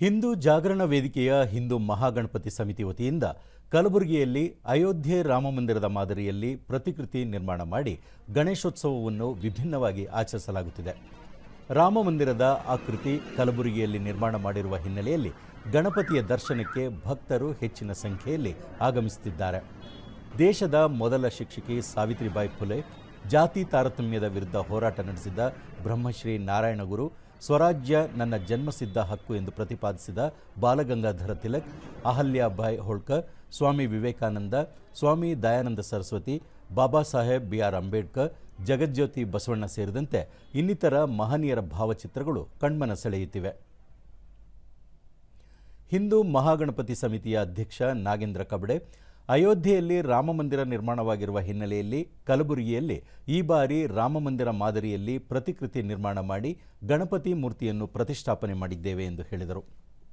ಹಿಂದೂ ಜಾಗರಣ ವೇದಿಕೆಯ ಹಿಂದೂ ಮಹಾಗಣಪತಿ ಸಮಿತಿ ವತಿಯಿಂದ ಕಲಬುರಗಿಯಲ್ಲಿ ಅಯೋಧ್ಯೆ ರಾಮಮಂದಿರದ ಮಾದರಿಯಲ್ಲಿ ಪ್ರತಿಕೃತಿ ನಿರ್ಮಾಣ ಮಾಡಿ ಗಣೇಶೋತ್ಸವವನ್ನು ವಿಭಿನ್ನವಾಗಿ ಆಚರಿಸಲಾಗುತ್ತಿದೆ. ರಾಮಮಂದಿರದ ಆಕೃತಿ ಕಲಬುರಗಿಯಲ್ಲಿ ನಿರ್ಮಾಣ ಮಾಡಿರುವ ಹಿನ್ನೆಲೆಯಲ್ಲಿ ಗಣಪತಿಯ ದರ್ಶನಕ್ಕೆ ಭಕ್ತರು ಹೆಚ್ಚಿನ ಸಂಖ್ಯೆಯಲ್ಲಿ ಆಗಮಿಸುತ್ತಿದ್ದಾರೆ. ದೇಶದ ಮೊದಲ ಶಿಕ್ಷಕಿ ಸಾವಿತ್ರಿಬಾಯಿ ಫುಲೆ, ಜಾತಿ ತಾರತಮ್ಯದ ವಿರುದ್ಧ ಹೋರಾಟ ನಡೆಸಿದ ಬ್ರಹ್ಮಶ್ರೀ ನಾರಾಯಣಗುರು ಸ್ವರಾಜ್ಯ ನನ್ನ ಜನ್ಮಸಿದ್ಧ ಹಕ್ಕು ಎಂದು ಪ್ರತಿಪಾದಿಸಿದ ಬಾಲಗಂಗಾಧರ ತಿಲಕ್ ಅಹಲ್ಯಾಬಾಯಿ ಹೋಳ್ಕರ್, ಸ್ವಾಮಿ ವಿವೇಕಾನಂದ, ಸ್ವಾಮಿ ದಯಾನಂದ ಸರಸ್ವತಿ, ಬಾಬಾ ಸಾಹೇಬ್ ಬಿ ಆರ್ ಅಂಬೇಡ್ಕರ್, ಜಗಜ್ಯೋತಿ ಬಸವಣ್ಣ ಸೇರಿದಂತೆ ಇನ್ನಿತರ ಮಹನೀಯರ ಭಾವಚಿತ್ರಗಳು ಕಣ್ಮನ ಸೆಳೆಯುತ್ತಿವೆ. ಹಿಂದೂ ಮಹಾಗಣಪತಿ ಸಮಿತಿಯ ಅಧ್ಯಕ್ಷ ನಾಗೇಂದ್ರ ಕಬಡೆ ಅಯೋಧ್ಯೆಯಲ್ಲಿ ರಾಮಮಂದಿರ ನಿರ್ಮಾಣವಾಗಿರುವ ಹಿನ್ನೆಲೆಯಲ್ಲಿ ಕಲಬುರಗಿಯಲ್ಲಿ ಈ ಬಾರಿ ರಾಮಮಂದಿರ ಮಾದರಿಯಲ್ಲಿ ಪ್ರತಿಕೃತಿ ನಿರ್ಮಾಣ ಮಾಡಿ ಗಣಪತಿ ಮೂರ್ತಿಯನ್ನು ಪ್ರತಿಷ್ಠಾಪನೆ ಮಾಡಿದ್ದೇವೆ ಎಂದು ಹೇಳಿದರು.